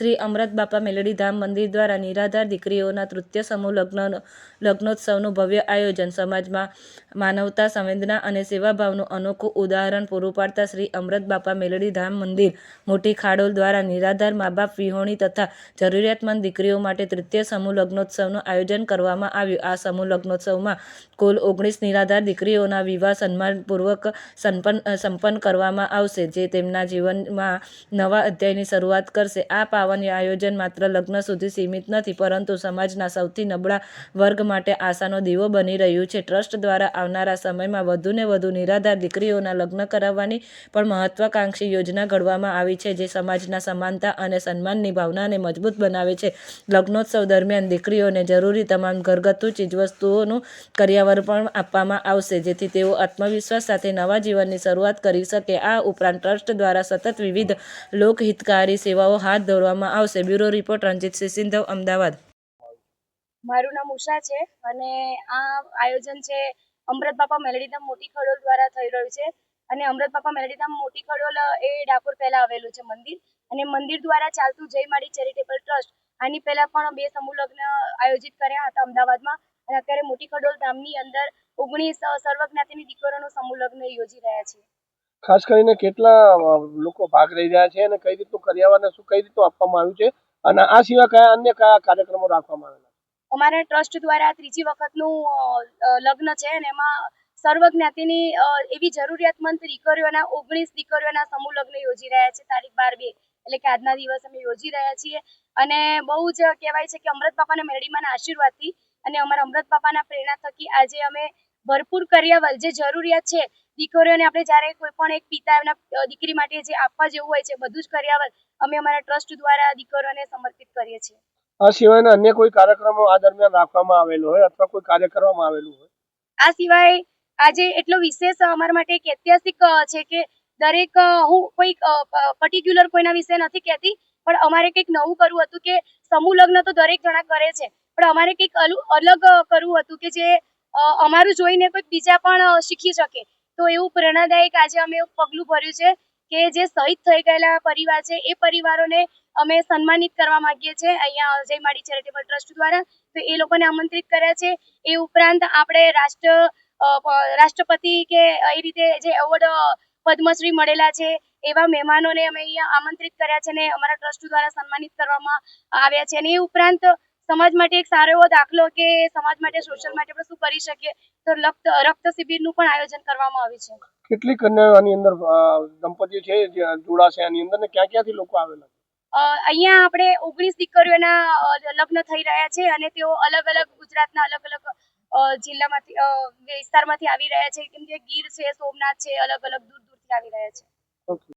શ્રી અમરત બાપા મેલડીધામ મંદિર દ્વારા નિરાધાર દીકરીઓના તૃતીય સમૂહ લગ્ન લગ્નોત્સવનું ભવ્ય આયોજન સમાજમાં માનવતા સંવેદના અને સેવાભાવનું અનોખું ઉદાહરણ પૂરું પાડતા શ્રી અમૃત બાપા મેલડીધામ મંદિર મોટી ખાડોલ દ્વારા નિરાધાર મા બાપ વિહોણી તથા જરૂરિયાતમંદ દીકરીઓ માટે તૃતીય સમૂહ લગ્નોત્સવનું આયોજન કરવામાં આવ્યું. આ સમૂહ લગ્નોત્સવમાં કુલ ઓગણીસ નિરાધાર દીકરીઓના વિવાહ સન્માનપૂર્વક સંપન્ન સંપન્ન કરવામાં આવશે, જે તેમના જીવનમાં નવા અધ્યાયની શરૂઆત કરશે. આ પાવન આયોજન માત્ર લગ્ન સુધી સીમિત નથી, પરંતુ સમાજના સૌથી નબળા વર્ગ માટે આશાનો દીવો બની રહ્યું છે. ટ્રસ્ટ દ્વારા આવનારા સમયમાં વધુને વધુ નિરાધાર દીકરીઓના લગ્ન કરાવવાની પણ મહત્વાકાંક્ષી યોજના ઘડવામાં આવી છે, જે સમાજના સમાનતા અને સન્માનની ભાવનાને મજબૂત બનાવે છે. લગ્નોત્સવ દરમિયાન દીકરીઓને જરૂરી તમામ ઘરગથ્થુ ચીજવસ્તુઓનું કર્યાવર પણ આપવામાં આવશે, જેથી તેઓ આત્મવિશ્વાસ સાથે નવા જીવનની શરૂઆત કરી શકે. આ ઉપરાંત ટ્રસ્ટ દ્વારા સતત વિવિધ લોકહિતકારી સેવાઓ હાથ ધરવામાં આવશે. Bureau report Ranjitsinh Sindhav, Ahmedabad. મારું નામ ઉષા છે અને આ આયોજન છે અમૃત બાપા મેલડીધામ મોટી ખડોલ દ્વારા થઈ રહ્યું છે. અને અમૃત બાપા મેલડીધામ મોટી ખડોલ, એ ડાકોર પહેલા આવેલું છે મંદિર. અને મંદિર દ્વારા ચાલતું જય માળી ચેરિટેબલ ટ્રસ્ટ, આની પહેલા પણ બે સમૂહ લગ્ન આયોજિત કર્યા હતા અમદાવાદમાં. અને અત્યારે મોટી ખડોલ ધામની અંદર ઓગણીસ સર્વજ્ઞાતિની દીકરીઓનો સમૂહ લગ્ન યોજી રહ્યા છે. ખાસ કરીને કેટલા લોકો ભાગ લઈ રહ્યા છે અને કઈ રીતનું કરિયાવરને શું કઈ રીતનું આપવામાં આવ્યું છે અને આ સિવાય કયા અન્ય કયા કાર્યક્રમો રાખવામાં આવેલા અમારા ટ્રસ્ટ દ્વારા ત્રીજી વખતનું લગ્ન છે અને એમાં સર્વ જ્ઞાતિની એવી જરૂરિયાતમંદ દીકરીઓના, ઓગણીસ દીકરીઓના સમૂહ લગ્ન યોજી રહ્યા છે. તારીખ બાર બે, એટલે કે આજના દિવસ અમે યોજી રહ્યા છીએ. અને બહુ જ કહેવાય છે કે અમૃત બાપાના મેરડીમાંના આશીર્વાદથી અને અમારા અમૃત બાપાના પ્રેરણા થકી આજે અમે ભરપૂર કરિયાવર જે જરૂરિયાત છે દીકરીઓને આપણે જ્યારે કોઈ પણ એક પિતા એમના દીકરી માટે જે આપવા જેવું હોય છે બધું જ કરિયાવર અમે અમારા ટ્રસ્ટ દ્વારા દીકરીઓને સમર્પિત કરીએ છીએ. આ સિવાયના અન્ય કોઈ કાર્યક્રમો આ દરમિયાન રાખવામાં આવેલો હોય અથવા કોઈ કાર્ય કરવામાં આવેલું હોય? આ સિવાય આજે એટલો વિશેષ અમારા માટે એક ઐતિહાસિક છે કે દરેક હું કોઈ પર્ટિક્યુલર કોઈના વિશે નથી કહેતી પણ અમારે કંઈક નવું કરવું હતું કે સમૂહ લગ્ન તો દરેક જણા કરે છે પણ અમારે કંઈક અલગ કરવું હતું કે જે અમારું જોઈને કોઈક બીજા પણ શીખી શકે. તો એવું પ્રેરણાદાયક આજે અમે એવું પગલું ભર્યું છે કે જે શહીદ થઈ ગયેલા પરિવાર છે, એ પરિવારોને અમે સન્માનિત કરવા માંગીએ છીએ. અહીંયા જય માડી ચેરિટેબલ ટ્રસ્ટ દ્વારા તો એ લોકોને આમંત્રિત કર્યા છે. એ ઉપરાંત આપણે રાષ્ટ્ર રાષ્ટ્રપતિ કે એ રીતે જે એવોર્ડ પદ્મશ્રી મળેલા છે, એવા મહેમાનોને અમે અહીંયા આમંત્રિત કર્યા છે અને અમારા ટ્રસ્ટ દ્વારા સન્માનિત કરવામાં આવ્યા છે. અને એ ઉપરાંત સમાજ માટે એક સારો એવો દાખલો કે સમાજ માટે સોશિયલ માટે આપણે શું કરી શકીએ? તો રક્ત રક્ત શિબિરનું પણ આયોજન કરવામાં આવ્યું છે. કેટલી આની અંદર દંપતીઓ છે જે જોડાશે આની અંદર ને ક્યાં ક્યાંથી લોકો આવેલા અ, અહીંયા આપણે ઓગણીસ દીકરીઓના લગ્ન થઈ રહ્યા છે અને તેઓ અલગ અલગ ગુજરાતના અલગ અલગ જિલ્લામાંથી વિસ્તારમાંથી આવી રહ્યા છે. કેમ કે ગીર છે સોમનાથ છે અલગ અલગ દૂર દૂરથી આવી રહ્યા છે.